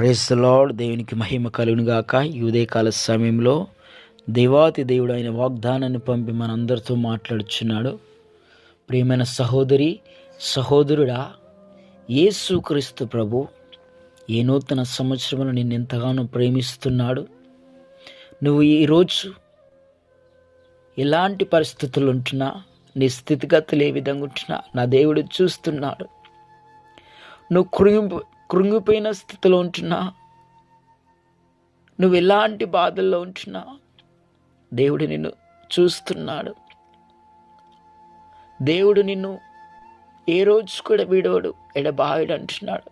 Praise lord దేవునికి మహిమ కలుగునుగాక ఈ ఉదయకాల సమయంలో దేవాతి దేవుడు ఆయన వాగ్దానాన్ని పంపి మనందరితో మాట్లాడుచున్నాడు. ప్రియమైన సహోదరి సహోదరుడా యేసుక్రీస్తు ప్రభు ఏ నూతన సంవత్సరంలో నిన్ను ఎంతగానో ప్రేమిస్తున్నాడు. నువ్వు ఈరోజు ఎలాంటి పరిస్థితులు ఉంటున్నా నీ స్థితిగతులు ఏ విధంగా ఉంటున్నా నా దేవుడు చూస్తున్నాడు. నువ్వు కృంగి కృంగిపోయిన స్థితిలో ఉంటున్నా. నువ్వు ఎలాంటి బాధల్లో ఉంటున్నా? దేవుడు నిన్ను చూస్తున్నాడు. దేవుడు నిన్ను ఏ రోజు కూడా వీడోడు ఎడబాయుడు అంటున్నాడు.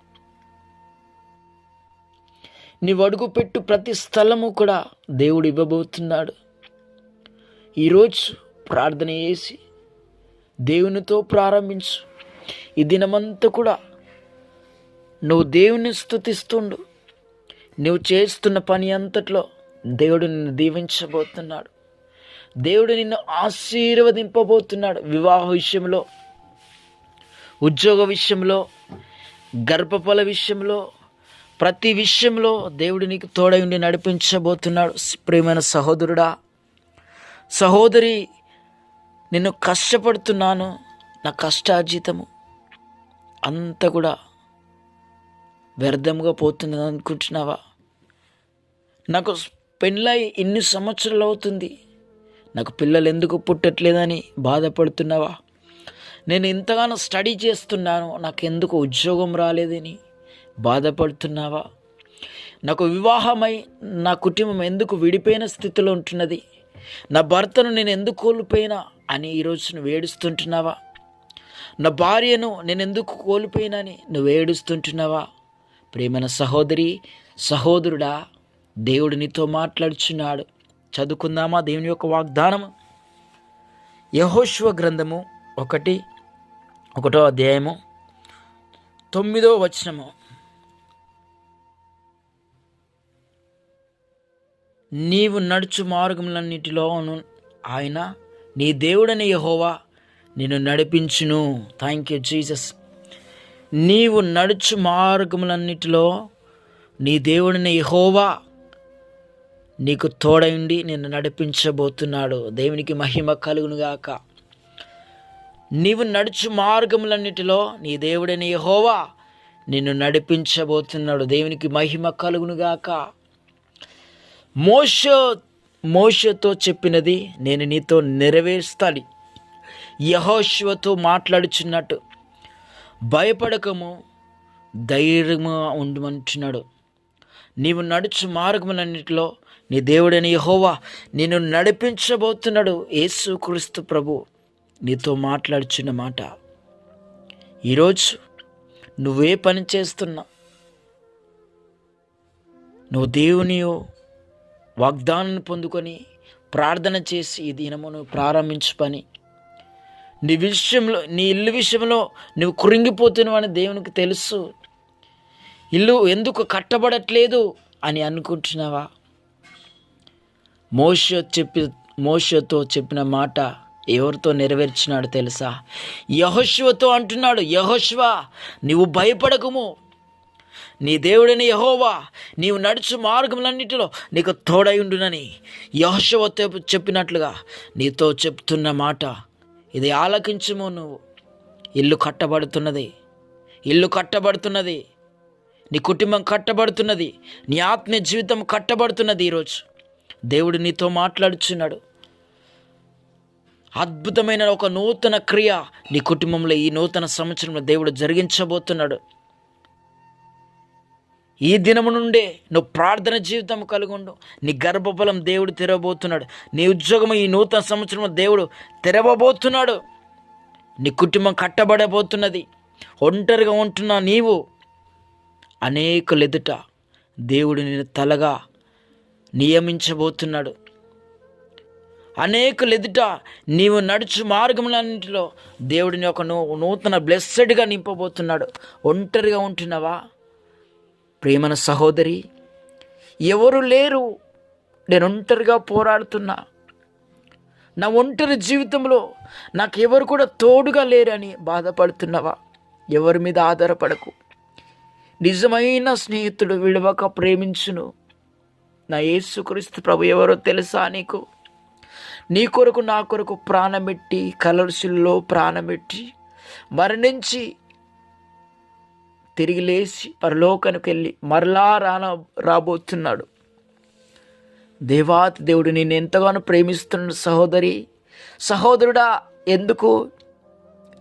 నీవు అడుగుపెట్టు ప్రతి స్థలము కూడా దేవుడు ఇవ్వబోతున్నాడు. ఈరోజు ప్రార్థన చేసి దేవునితో ప్రారంభించు. ఈ దినమంతా కూడా నువ్వు దేవుని స్థుతిస్తుండు నువ్వు చేస్తున్న పని అంతట్లో దేవుడు నిన్ను దీవించబోతున్నాడు. దేవుడు నిన్ను ఆశీర్వదింపబోతున్నాడు వివాహ విషయంలో ఉద్యోగ విషయంలో గర్భఫల విషయంలో ప్రతి విషయంలో దేవుడు నీకు తోడై ఉండి నడిపించబోతున్నాడు. ప్రియమైన సహోదరుడా సహోదరి నిన్ను కష్టపడుతున్నాను నా కష్టార్జితము అంతా కూడా వ్యర్థంగా పోతుంది అనుకుంటున్నావా? నాకు పెళ్ళై ఇన్ని సంవత్సరాలు అవుతుంది. నాకు పిల్లలు ఎందుకు పుట్టట్లేదని బాధపడుతున్నావా? నేను ఇంతగానో స్టడీ చేస్తున్నాను నాకు ఎందుకు ఉద్యోగం రాలేదని బాధపడుతున్నావా? నాకు వివాహమై నా కుటుంబం ఎందుకు విడిపోయిన స్థితిలో ఉంటున్నది? నా భర్తను నేను ఎందుకు కోల్పోయినా అని ఈరోజు నువ్వు ఏడుస్తుంటున్నావా? నా భార్యను నేను ఎందుకు కోల్పోయినని నువ్వు ఏడుస్తుంటున్నావా? ప్రేమన సహోదరి సహోదరుడా దేవుడు నీతో మాట్లాడుచున్నాడు. చదువుకుందామా దేవుని యొక్క వాగ్దానం యహోశ్వ గ్రంథము ఒకటి ఒకటో అధ్యాయము తొమ్మిదో వచనము. నీవు నడుచు మార్గములన్నిటిలోను ఆయన నీ దేవుడని యహోవా నిన్ను నడిపించును. థ్యాంక్ యూ జీసస్ నీవు నడుచు మార్గములన్నిటిలో నీ దేవుడిని యహోవా నీకు తోడైండి నిన్ను నడిపించబోతున్నాడు. దేవునికి మహిమ కలుగునుగాక. నీవు నడుచు మార్గములన్నిటిలో నీ దేవుడైన యహోవా నిన్ను నడిపించబోతున్నాడు. దేవునికి మహిమ కలుగునుగాక. మోష మోషతో చెప్పినది నేను నీతో నెరవేర్స్తాలి. యహోశివతో మాట్లాడుచున్నట్టు. భయపడకము ధైర్యముగా ఉండమంటున్నాడు. నీవు నడుచు మార్గములన్నిటిలో నీ దేవుడని యహోవా నిన్ను నడిపించబోతున్నాడు యేసు క్రీస్తు ప్రభు. నీతో మాట్లాడుచున్న మాట ఈరోజు నువ్వే పని చేస్తున్నా నువ్వు దేవుని వాగ్దానాన్ని పొందుకొని ప్రార్థన చేసి ఈ దినమును ప్రారంభించు పని. నీ విషయంలో నీ ఇల్లు విషయంలో నువ్వు కృంగిపోతున్నావని దేవునికి తెలుసు. ఇల్లు ఎందుకు కట్టబడట్లేదు అని అనుకుంటున్నావా? మోష చెప్పి మోషతో చెప్పిన మాట ఎవరితో నెరవేర్చినాడు తెలుసా? యహోశ్వతో అంటున్నాడు యహోశ్వ నీవు భయపడకుము. నీ దేవుడని యహోవా నీవు నడుచు మార్గములన్నిటిలో నీకు తోడై ఉండునని యహోశవతో చెప్పినట్లుగా నీతో చెప్తున్న మాట ఇది ఆలకించుము నువ్వు. ఇల్లు కట్టబడుతున్నది. ఇల్లు కట్టబడుతున్నది. నీ కుటుంబం కట్టబడుతున్నది. నీ ఆత్మీయ జీవితం కట్టబడుతున్నది ఈరోజు. దేవుడు నీతో మాట్లాడుచున్నాడు. అద్భుతమైన ఒక నూతన క్రియ నీ కుటుంబంలో ఈ నూతన సంవత్సరంలో దేవుడు జరిగించబోతున్నాడు. ఈ దినము నుండే నువ్వు ప్రార్థన జీవితం కలుగుండు. నీ గర్భఫలం దేవుడు తెరవబోతున్నాడు. నీ ఉద్యోగం ఈ నూతన సంవత్సరం దేవుడు తెరవబోతున్నాడు. నీ కుటుంబం కట్టబడబోతున్నది. ఒంటరిగా ఉంటున్న నీవు అనేకులు ఎదుట దేవుడు నేను తలగా నియమించబోతున్నాడు. అనేకులు ఎదుట నీవు నడుచు మార్గములన్నింటిలో దేవుడిని ఒక నూ నూతన బ్లెస్సెడ్గా నింపబోతున్నాడు. ఒంటరిగా ఉంటున్నావా? ప్రేమన సహోదరి ఎవరు లేరు. నేను ఒంటరిగా పోరాడుతున్నా. నా ఒంటరి జీవితంలో నాకు ఎవరు కూడా తోడుగా లేరని బాధపడుతున్నావా? ఎవరి మీద ఆధారపడకు. నిజమైన స్నేహితుడు విడవక ప్రేమించును. నా యేసుక్రీస్తు ప్రభు ఎవరో తెలుసా నీకు? నీ కొరకు నా కొరకు ప్రాణమెట్టి కలర్సుల్లో ప్రాణమెట్టి మరణించి తిరిగి లేచి పరలోకానికి వెళ్ళి మరలా రాన రాబోతున్నాడు. దేవాతి దేవుడు నేను ఎంతగానో ప్రేమిస్తున్న సహోదరి. సహోదరుడా ఎందుకు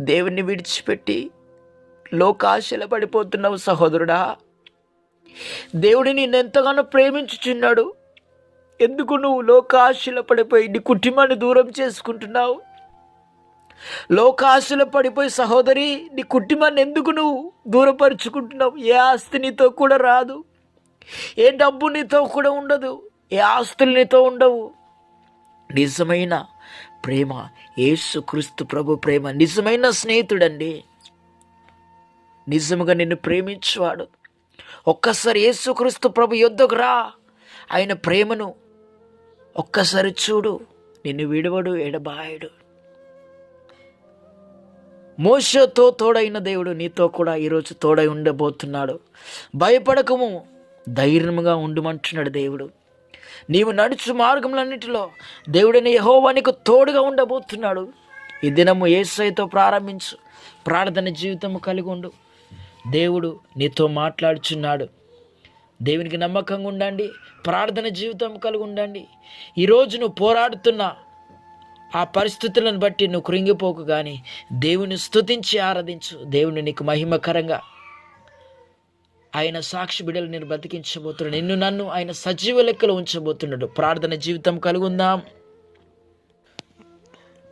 దేవుణ్ణి విడిచిపెట్టి లోకాశల పడిపోతున్నావు సహోదరుడా? దేవుడు నిన్ను ఎంతగానో ప్రేమించుచున్నాడు. ఎందుకు నువ్వు లోకాశల పడిపోయి నీ కుటుంబాన్ని దూరం చేసుకుంటున్నావు? లోకాశలు పడిపోయి సహోదరి నీ కుటుంబాన్ని ఎందుకు నువ్వు దూరపరుచుకుంటున్నావు? ఏ ఆస్తి నీతో కూడా రాదు. ఏ డబ్బు నీతో కూడా ఉండదు. ఏ ఆస్తులు నీతో ఉండవు. నిజమైన ప్రేమ యేసు క్రీస్తు ప్రభు ప్రేమ నిజమైన స్నేహితుడండి. నిజముగా నిన్ను ప్రేమించేవాడు. ఒక్కసారి యేసుక్రీస్తు ప్రభు యొద్దకు రా. ఆయన ప్రేమను ఒక్కసారి చూడు. నిన్ను విడవడు ఎడబాయడు. మోసతో తోడైన దేవుడు నీతో కూడా ఈరోజు తోడై ఉండబోతున్నాడు. భయపడకము ధైర్యముగా ఉండమంటున్నాడు దేవుడు. నీవు నడుచు మార్గములన్నిటిలో దేవుడిని యహోవా నీకు తోడుగా ఉండబోతున్నాడు. ఈ దినము ఏసైతో ప్రారంభించు ప్రార్థన జీవితము కలిగి ఉండు. దేవుడు నీతో మాట్లాడుచున్నాడు. దేవునికి నమ్మకంగా ఉండండి ప్రార్థన జీవితం కలిగి ఉండండి. ఈరోజు నువ్వు పోరాడుతున్న ఆ పరిస్థితులను బట్టి నువ్వు కృంగిపోకు కానీ దేవుని స్థుతించి ఆరాధించు. దేవుని నీకు మహిమకరంగా ఆయన సాక్షి బిడలు నేను బతికించబోతున్నాడు. నిన్ను నన్ను ఆయన సజీవ లెక్కలో ఉంచబోతున్నాడు. ప్రార్థన జీవితం కలుగుందాం.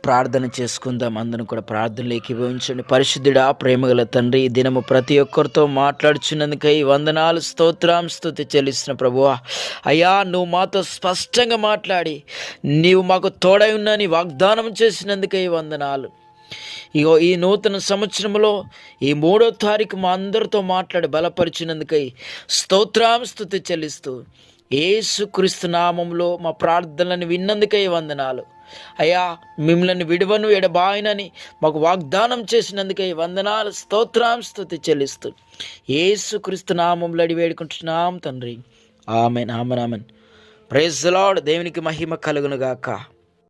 ప్రార్థన చేసుకుందాం. అందరం కూడా ప్రార్థనలు ఏకీభవించండి పరిశుద్ధుడా ప్రేమగల తండ్రి ఈ దినము ప్రతి ఒక్కరితో మాట్లాడుచున్నందుకై వందనాలు స్తోత్రం స్థుతి చెల్లిస్తున్న ప్రభువా. అయ్యా నువ్వు మాతో స్పష్టంగా మాట్లాడి నీవు మాకు తోడై ఉన్నాని వాగ్దానం చేసినందుకై వందనాలు. ఇగో ఈ నూతన సంవత్సరంలో ఈ మూడో తారీఖు మా అందరితో మాట్లాడి బలపరిచినందుకై స్తోత్రం స్థుతి చెల్లిస్తూ ఏసుక్రీస్తు నామంలో మా ప్రార్థనలను విన్నందుకై వందనాలు. అయ్యా మిమ్మల్ని విడువను ఎడబాయనని మాకు వాగ్దానం చేసినందుకై వందనాలు స్తోత్రాం స్థుతి చెల్లిస్తూ ఏసుక్రీస్తు నామంలో అడి వేడుకుంటున్నాం తండ్రి. Amen amen amen. Praise Lord దేవునికి మహిమ కలుగునుగాక